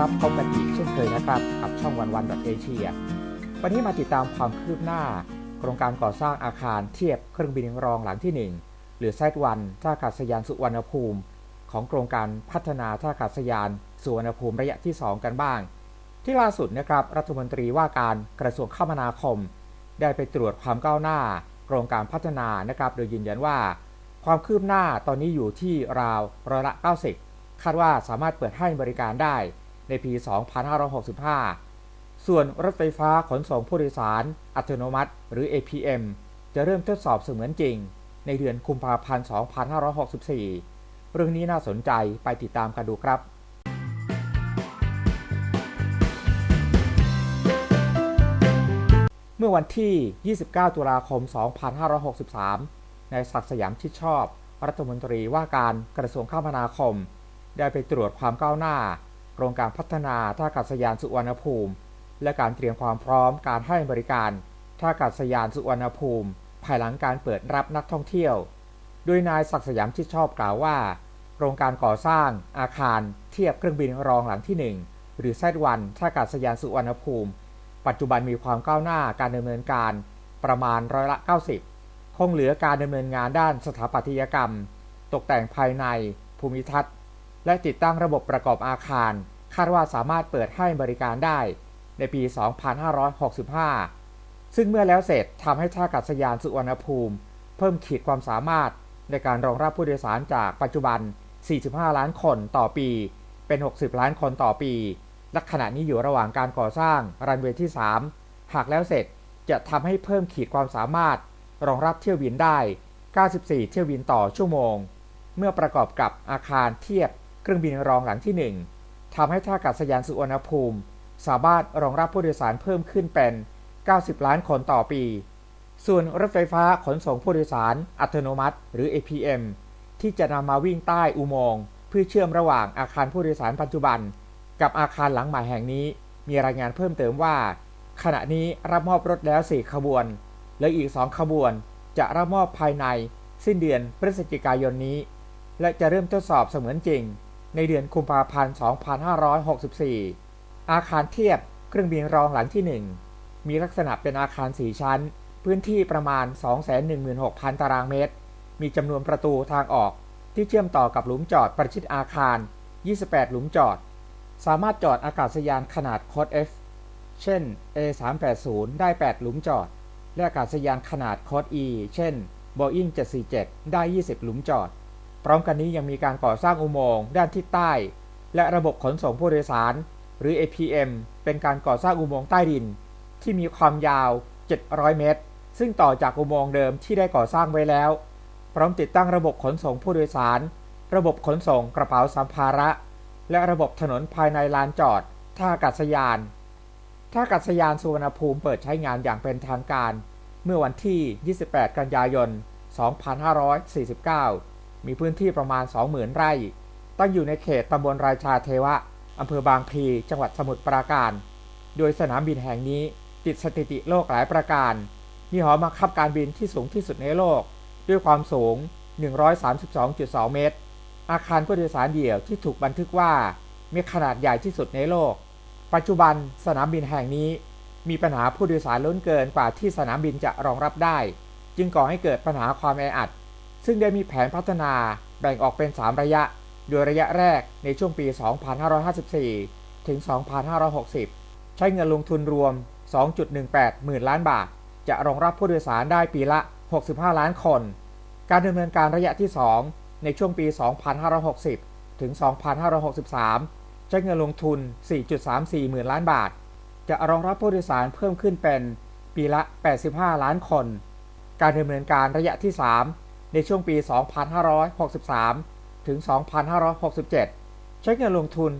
ครับพบกันอีกเช่นเคยนะครับกับช่องวันวันเอเชียวันนี้มาติดตามความคืบหน้า โครงการก่อสร้างอาคารเทียบเครื่องบินรองหลังที่ 1 หรือไซต์วันท่าอากาศยานสุวรรณภูมิ ของโครงการพัฒนาท่าอากาศยานสุวรรณภูมิระยะที่ 2 กันบ้าง ที่ล่าสุดนะครับรัฐมนตรีว่าการกระทรวงคมนาคม ได้ไปตรวจความก้าวหน้า โครงการพัฒนานะครับ โดยยืนยันว่า ความคืบหน้าตอนนี้อยู่ที่ราวร้อยละ 90 คาดว่าสามารถเปิดให้บริการได้ ในปี 2565 ส่วนรถไฟฟ้าขนส่งผู้โดยสาร อัตโนมัติ หรือ APM จะเริ่มทดสอบเสมือนจริง ในเดือนกุมภาพันธ์ 2564 เรื่องนี้น่าสนใจไปติดตามกันดูครับเมื่อวันที่ 29 ตุลาคม 2563ในศักดิ์สยามชิดชอบ รัฐมนตรีว่าการกระทรวงคมนาคม ได้ไปตรวจความก้าวหน้า โครงการพัฒนาท่าอากาศยานสุวรรณภูมิ และการเตรียมความพร้อมการให้บริการท่าอากาศยานสุวรรณภูมิ ภายหลังการเปิดรับนักท่องเที่ยว โดยนายศักดิ์สยามชิดชอบกล่าวว่า โครงการก่อสร้างอาคารเทียบเครื่องบินรองหลังที่ 1 หรือแซดวันท่าอากาศยานสุวรรณภูมิ ปัจจุบันมีความก้าวหน้าการดำเนินการประมาณร้อยละ 90 คงเหลือการดำเนินงานด้านสถาปัตยกรรม ตกแต่งภายในภูมิทัศน์ และติดตั้งระบบประกอบอาคาร คาดว่าสามารถเปิดให้บริการได้ ในปี 2565 ซึ่งเมื่อแล้วเสร็จทำให้ท่าอากาศยานสุวรรณภูมิ เพิ่มขีดความสามารถในการรองรับผู้โดยสารจากปัจจุบัน 45 ล้านคนต่อปี เป็น 60 ล้านคนต่อปี และขณะนี้อยู่ระหว่างการก่อสร้างรันเวย์ที่ 3 หากแล้วเสร็จจะทำให้เพิ่มขีดความสามารถ รองรับเที่ยวบินได้ 94 เที่ยวบินต่อชั่วโมง เมื่อประกอบกับอาคารเทียบ เครื่องบินรองหลังที่ 1ทำให้ท่าอากาศยานสุวรรณภูมิ สามารถรองรับผู้โดยสารเพิ่มขึ้นเป็น 90 ล้านคนต่อปี ส่วนรถไฟฟ้าขนส่งผู้โดยสาร อัตโนมัติ หรือ APM ที่จะนำมาวิ่งใต้อุโมงค์เพื่อเชื่อมระหว่างอาคารผู้โดยสารปัจจุบัน กับอาคารหลังใหม่แห่งนี้ มีรายงานเพิ่มเติมว่า ขณะนี้รับมอบรถแล้ว 4 ขบวน และอีก 2 ขบวน จะรับมอบภายใน สิ้นเดือนพฤศจิกายนนี้ และจะเริ่มทดสอบเสมือนจริง ในเดือนกุมภาพันธ์ 2564 อาคารเทียบเครื่องบินรองหลังที่ 1 มีลักษณะเป็นอาคาร 4 ชั้น พื้นที่ประมาณ 216,000 ตารางเมตร มีจำนวนประตูทางออกที่เชื่อมต่อกับหลุมจอดประชิดอาคาร 28 หลุมจอด สามารถจอดอากาศยานขนาดโคด F เช่น A380 ได้ 8 หลุมจอด และอากาศยานขนาดโคด E เช่น Boeing 747 ได้ 20 หลุมจอด พร้อมกันนี้ยังมีการก่อสร้างอุโมงค์ด้านทิศใต้ และระบบขนส่งผู้โดยสาร หรือ APM เป็นการก่อสร้างอุโมงค์ใต้ดิน ที่มีความยาว 700 เมตร ซึ่งต่อจากอุโมงค์เดิมที่ได้ก่อสร้างไว้แล้ว พร้อมติดตั้งระบบขนส่งผู้โดยสาร ระบบขนส่งกระเป๋าสัมภาระ และระบบถนนภายในลานจอด ท่าอากาศยาน ท่าอากาศยานสุวรรณภูมิเปิดใช้งานอย่างเป็นทางการ เมื่อวันที่ 28 กันยายน 2549 มีพื้นที่ประมาณ 20,000 ไร่ ตั้งอยู่ในเขตตำบลราชาเทวะอำเภอบางพลีจังหวัดสมุทรปราการ โดยสนามบินแห่งนี้ติดสถิติโลกหลายประการ มีหอบังคับการบินที่สูงที่สุดในโลก ด้วยความสูง 132.2 เมตร อาคารผู้โดยสารเดี่ยวที่ถูกบันทึกว่ามีขนาดใหญ่ที่สุดในโลก ปัจจุบันสนามบินแห่งนี้ มีปัญหาผู้โดยสารล้นเกินกว่าที่สนามบินจะรองรับได้ จึงก่อให้เกิดปัญหาความแออัด ซึ่งได้มีแผนพัฒนาแบ่งออกเป็น 3 ระยะ โดยระยะแรกในช่วงปี 2554 ถึง 2560 ใช้เงินลงทุนรวม 2.18 หมื่นล้านบาท จะรองรับผู้โดยสารได้ปีละ 65 ล้านคน การดำเนินการระยะที่ 2 ในช่วงปี 2560 ถึง 2563 ใช้เงินลงทุน 4.34 หมื่นล้านบาท จะรองรับผู้โดยสารเพิ่มขึ้นเป็นปีละ 85 ล้านคน การดำเนินการระยะที่ 3 ในช่วงปี 2563 ถึง 2567 ใช้เงินลงทุน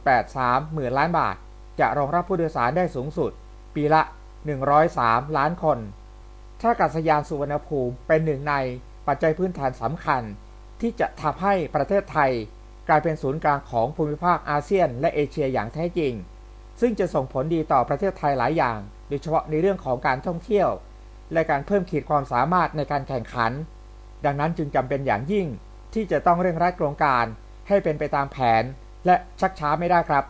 9.83 หมื่นล้านบาท จะรองรับผู้โดยสารได้สูงสุด ปีละ 103 ล้านคน ท่าอากาศยานสุวรรณภูมิเป็นหนึ่งในปัจจัยพื้นฐานสำคัญ ที่จะทำให้ประเทศไทย กลายเป็นศูนย์กลางของภูมิภาคอาเซียน และเอเชียอย่างแท้จริง ซึ่งจะส่งผลดีต่อประเทศไทยหลายอย่าง โดยเฉพาะในเรื่องของการท่องเที่ยว และการเพิ่มขีดความสามารถในการแข่งขัน ดังนั้นจึงจำเป็นอย่างยิ่งที่จะต้องเร่งรัดโครงการให้เป็นไปตามแผนและชักช้าไม่ได้ครับ